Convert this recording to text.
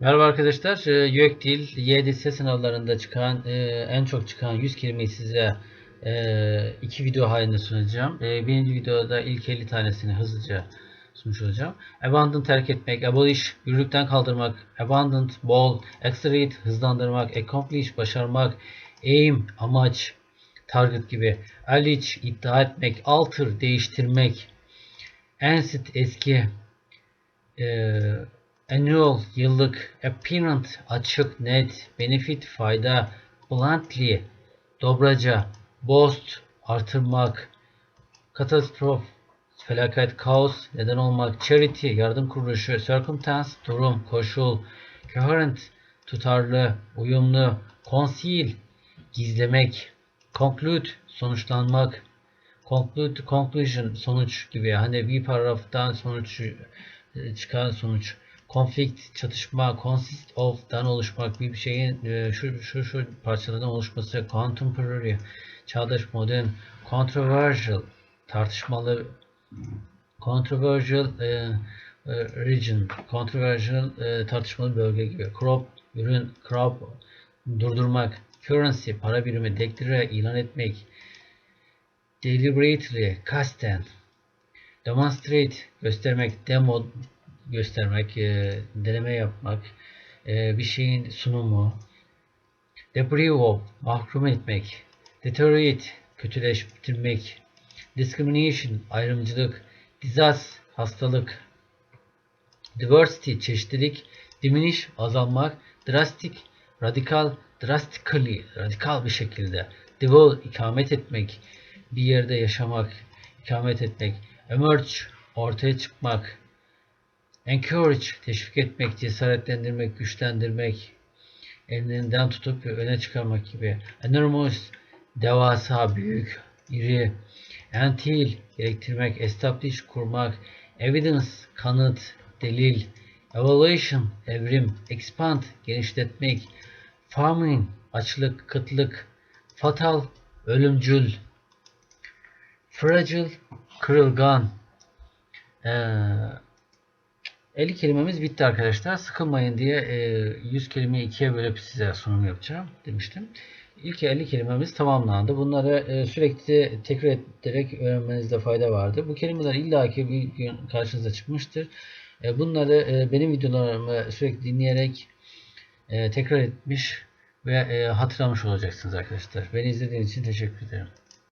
Merhaba arkadaşlar. Ee, YÖK Dil, YDS sınavlarında çıkan, e, en çok çıkan 100 kelimeyi size e, iki video halinde sunacağım. E, birinci videoda ilk 50 tanesini hızlıca sunmuş olacağım. Abandon terk etmek, abolish yürürlükten kaldırmak, abandon bol, accelerate hızlandırmak, accomplish başarmak, aim amaç, target gibi, allege iddia etmek, alter değiştirmek, ancient eski, e, annual yıllık, apparent açık, net, benefit fayda, bluntly dobraca, boast artırmak, katastrof felaket, kaos neden olmak, charity yardım kuruluşu, circumstance durum, koşul, coherent tutarlı, uyumlu, conceal gizlemek, conclude sonuçlanmak, conclude conclusion sonuç gibi. Hani bir paragraftan sonuç e, çıkan sonuç conflict çatışma consist of'dan oluşmak bir şeyin e, şu şu şu parçalardan oluşması contemporary çağdaş modern controversial tartışmalı controversial e, e, region controversial e, tartışmalı bölge gibi crop ürün crop durdurmak currency para birimi declare ilan etmek deliberately kasten demonstrate göstermek demo göstermek e, deneme yapmak e, bir şeyin sunumu deprive of mahkum etmek deteriorate kötüleştirmek discrimination ayrımcılık disease hastalık diversity çeşitlilik diminish azalmak drastic radikal drastically radikal bir şekilde dwell ikamet etmek bir yerde yaşamak ikamet etmek emerge ortaya çıkmak encourage teşvik etmek cesaretlendirmek güçlendirmek elinden tutup öne çıkarmak gibi. Enormous devasa büyük iri until gerektirmek establish kurmak evidence kanıt delil evaluation evrim expand genişletmek famine açlık kıtlık fatal ölümcül fragile kırılgan ee, 50 kelimemiz bitti arkadaşlar. Sıkılmayın diye e, 100 kelimeyi ikiye bölüp size sunum yapacağım demiştim. İlk 50 kelimemiz tamamlandı. Bunları e, sürekli tekrar ederek öğrenmenizde fayda vardı. Bu kelimeler illaki bir gün karşınıza çıkmıştır. E, bunları e, benim videolarımı sürekli dinleyerek e, tekrar etmiş ve e, hatırlamış olacaksınız arkadaşlar. Beni izlediğiniz için teşekkür ederim.